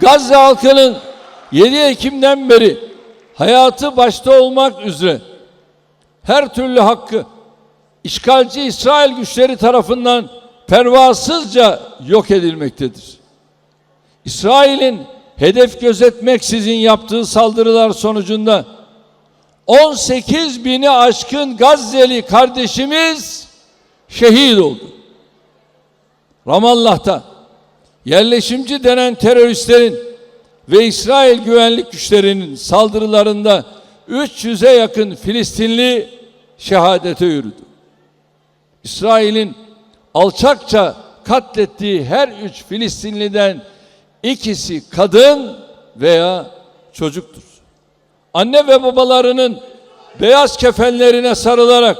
Gazze halkının 7 Ekim'den beri hayatı başta olmak üzere her türlü hakkı işgalci İsrail güçleri tarafından pervasızca yok edilmektedir. İsrail'in hedef gözetmeksizin yaptığı saldırılar sonucunda 18 bini aşkın Gazze'li kardeşimiz şehit oldu. Ramallah'ta yerleşimci denen teröristlerin ve İsrail güvenlik güçlerinin saldırılarında 300'e yakın Filistinli şehadete yürüdü. İsrail'in alçakça katlettiği her üç Filistinliden ikisi kadın veya çocuktur. Anne ve babalarının beyaz kefenlerine sarılarak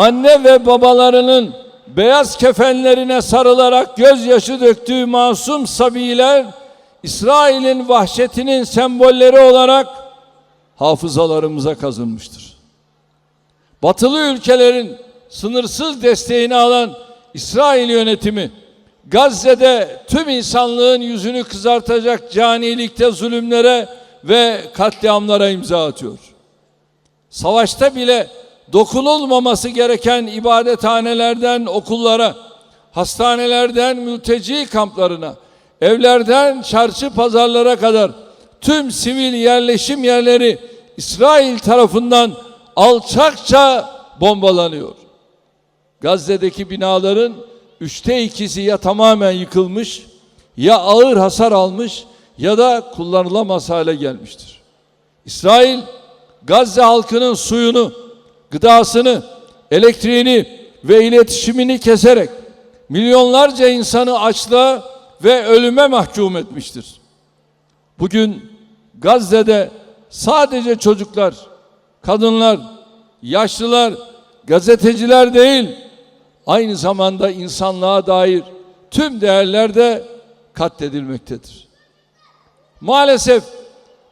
anne ve babalarının beyaz kefenlerine sarılarak gözyaşı döktüğü masum sabiler İsrail'in vahşetinin sembolleri olarak hafızalarımıza kazınmıştır. Batılı ülkelerin sınırsız desteğini alan İsrail yönetimi Gazze'de tüm insanlığın yüzünü kızartacak canilikte zulümlere ve katliamlara imza atıyor. Savaşta bile dokunulmaması gereken ibadethanelerden okullara, hastanelerden mülteci kamplarına, evlerden çarşı pazarlara kadar tüm sivil yerleşim yerleri İsrail tarafından alçakça bombalanıyor. Gazze'deki binaların üçte ikisi ya tamamen yıkılmış, ya ağır hasar almış ya da kullanılamaz hale gelmiştir. İsrail Gazze halkının suyunu, gıdasını, elektriğini ve iletişimini keserek milyonlarca insanı açlığa ve ölüme mahkum etmiştir. Bugün Gazze'de sadece çocuklar, kadınlar, yaşlılar, gazeteciler değil, aynı zamanda insanlığa dair tüm değerler de katledilmektedir. Maalesef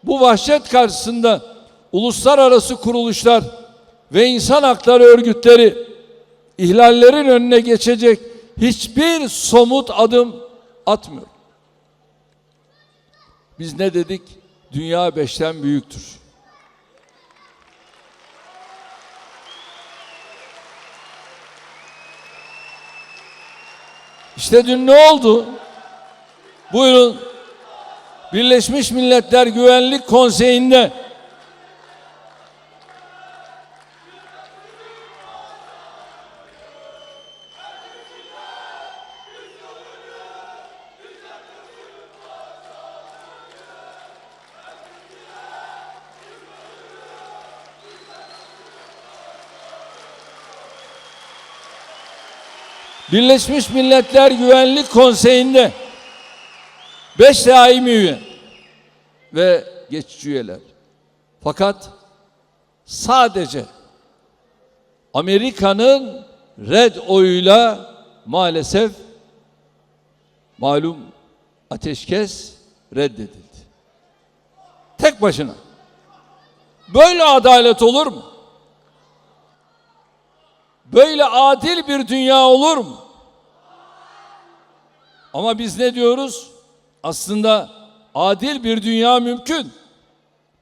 bu vahşet karşısında uluslararası kuruluşlar ve insan hakları örgütleri ihlallerin önüne geçecek hiçbir somut adım atmıyor. Biz ne dedik? Dünya beşten büyüktür. İşte dün ne oldu? Buyurun. Birleşmiş Milletler Güvenlik Konseyi'nde Birleşmiş Milletler Güvenlik Konseyi'nde beş daimi üye ve geçici üyeler. Fakat sadece Amerika'nın red oyuyla maalesef malum ateşkes reddedildi. Tek başına. Böyle adalet olur mu? Böyle adil bir dünya olur mu? Ama biz ne diyoruz? Aslında adil bir dünya mümkün.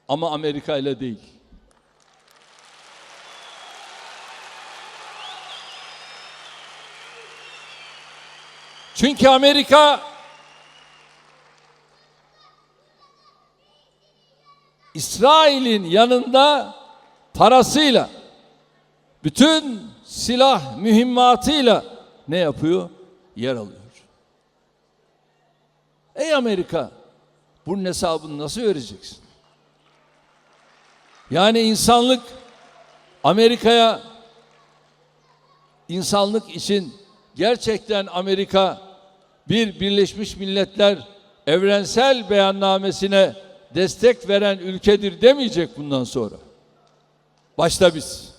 Ama Amerika ile değil. Çünkü Amerika İsrail'in yanında parasıyla bütün silah mühimmatıyla ne yapıyor? Yer alıyor. Ey Amerika bunun hesabını nasıl vereceksin? Yani insanlık Amerika'ya insanlık için gerçekten Amerika bir Birleşmiş Milletler evrensel beyannamesine destek veren ülkedir demeyecek bundan sonra. Başta biz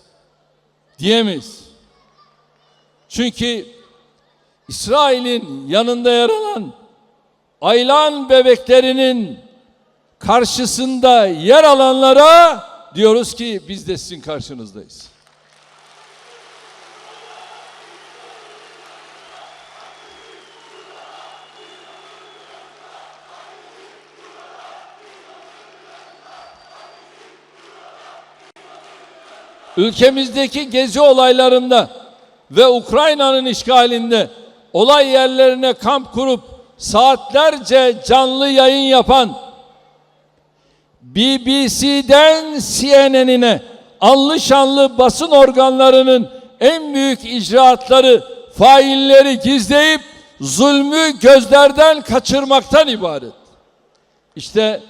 diyemeyiz. Çünkü İsrail'in yanında yer alan aylan bebeklerinin karşısında yer alanlara diyoruz ki biz de sizin karşınızdayız. Ülkemizdeki gezi olaylarında ve Ukrayna'nın işgalinde olay yerlerine kamp kurup saatlerce canlı yayın yapan BBC'den CNN'ine anlı şanlı basın organlarının en büyük icraatları failleri gizleyip zulmü gözlerden kaçırmaktan ibaret. İşte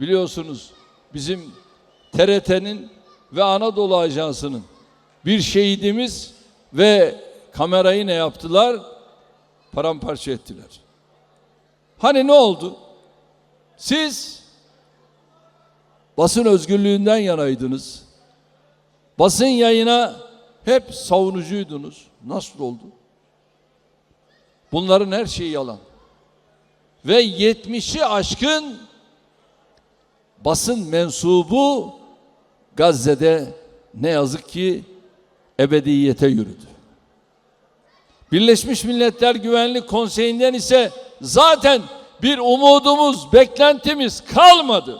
biliyorsunuz bizim TRT'nin ve Anadolu Ajansı'nın bir şehidimiz ve kamerayı ne yaptılar? Paramparça ettiler. Hani ne oldu? Siz basın özgürlüğünden yanaydınız. Basın yayına hep savunucuydunuz. Nasıl oldu? Bunların her şeyi yalan. Ve 70'i aşkın basın mensubu Gazze'de ne yazık ki ebediyete yürüdü. Birleşmiş Milletler Güvenlik Konseyi'nden ise zaten bir umudumuz, beklentimiz kalmadı.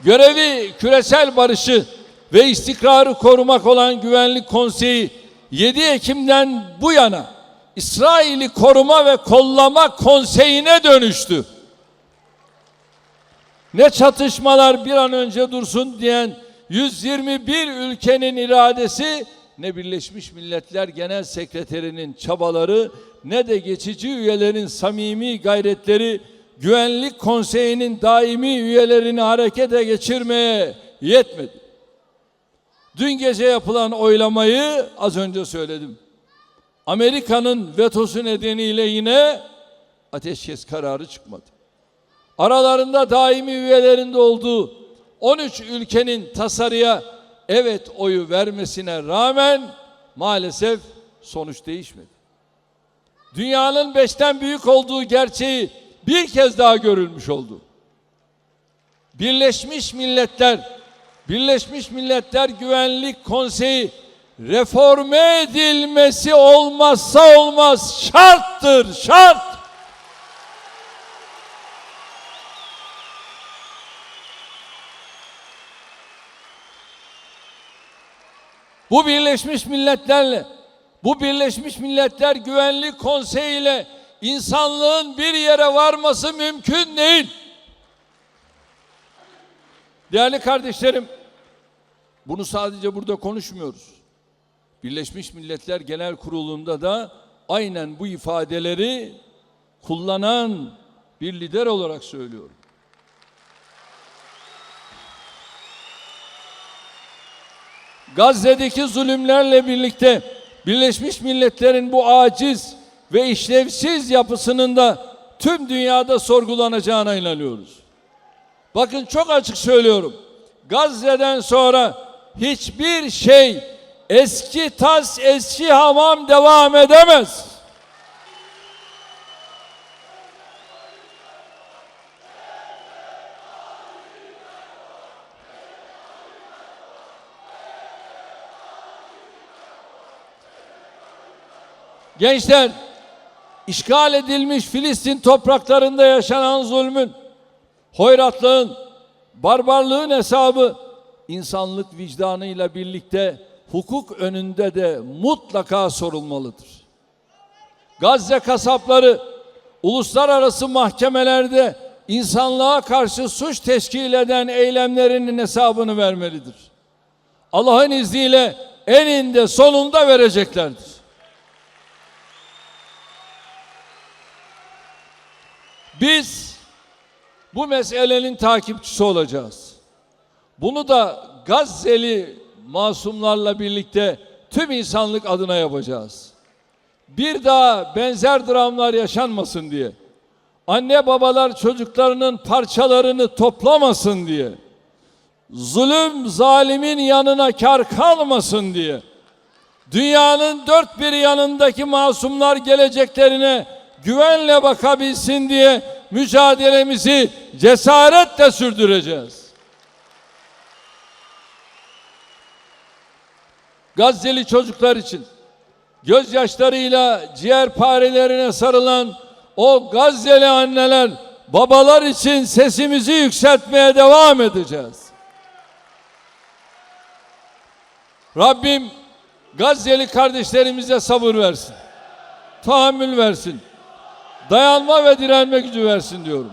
Görevi küresel barışı ve istikrarı korumak olan Güvenlik Konseyi 7 Ekim'den bu yana İsrail'i koruma ve kollama konseyine dönüştü. Ne çatışmalar bir an önce dursun diyen 121 ülkenin iradesi ne Birleşmiş Milletler Genel Sekreterinin çabaları ne de geçici üyelerin samimi gayretleri Güvenlik Konseyi'nin daimi üyelerini harekete geçirmeye yetmedi. Dün gece yapılan oylamayı az önce söyledim. Amerika'nın vetosu nedeniyle yine ateşkes kararı çıkmadı. Aralarında daimi üyelerinde olduğu 13 ülkenin tasarıya evet oyu vermesine rağmen maalesef sonuç değişmedi. Dünyanın beşten büyük olduğu gerçeği bir kez daha görülmüş oldu. Birleşmiş Milletler Birleşmiş Milletler Güvenlik Konseyi reforme edilmesi olmazsa olmaz şarttır şart. Bu Birleşmiş Milletlerle, bu Birleşmiş Milletler Güvenlik Konseyi ile insanlığın bir yere varması mümkün değil. Değerli kardeşlerim, bunu sadece burada konuşmuyoruz. Birleşmiş Milletler Genel Kurulu'nda da aynen bu ifadeleri kullanan bir lider olarak söylüyorum. Gazze'deki zulümlerle birlikte Birleşmiş Milletler'in bu aciz ve işlevsiz yapısının da tüm dünyada sorgulanacağına inanıyoruz. Bakın çok açık söylüyorum. Gazze'den sonra hiçbir şey eski tas eski hamam devam edemez. Gençler, işgal edilmiş Filistin topraklarında yaşanan zulmün, hoyratlığın, barbarlığın hesabı insanlık vicdanıyla birlikte hukuk önünde de mutlaka sorulmalıdır. Gazze kasapları uluslararası mahkemelerde insanlığa karşı suç teşkil eden eylemlerinin hesabını vermelidir. Allah'ın izniyle eninde sonunda vereceklerdir. Biz bu meselenin takipçisi olacağız. Bunu da Gazze'li masumlarla birlikte tüm insanlık adına yapacağız. Bir daha benzer dramlar yaşanmasın diye. Anne babalar çocuklarının parçalarını toplamasın diye. Zulüm zalimin yanına kar kalmasın diye. dünyanın dört bir yanındaki masumlar geleceklerine güvenle bakabilsin diye mücadelemizi cesaretle sürdüreceğiz. Gazze'li çocuklar için gözyaşlarıyla ciğer parelerine sarılan o Gazze'li anneler, babalar için sesimizi yükseltmeye devam edeceğiz. Rabbim Gazze'li kardeşlerimize sabır versin. Tahammül versin. Dayanma ve direnme gücü versin diyorum.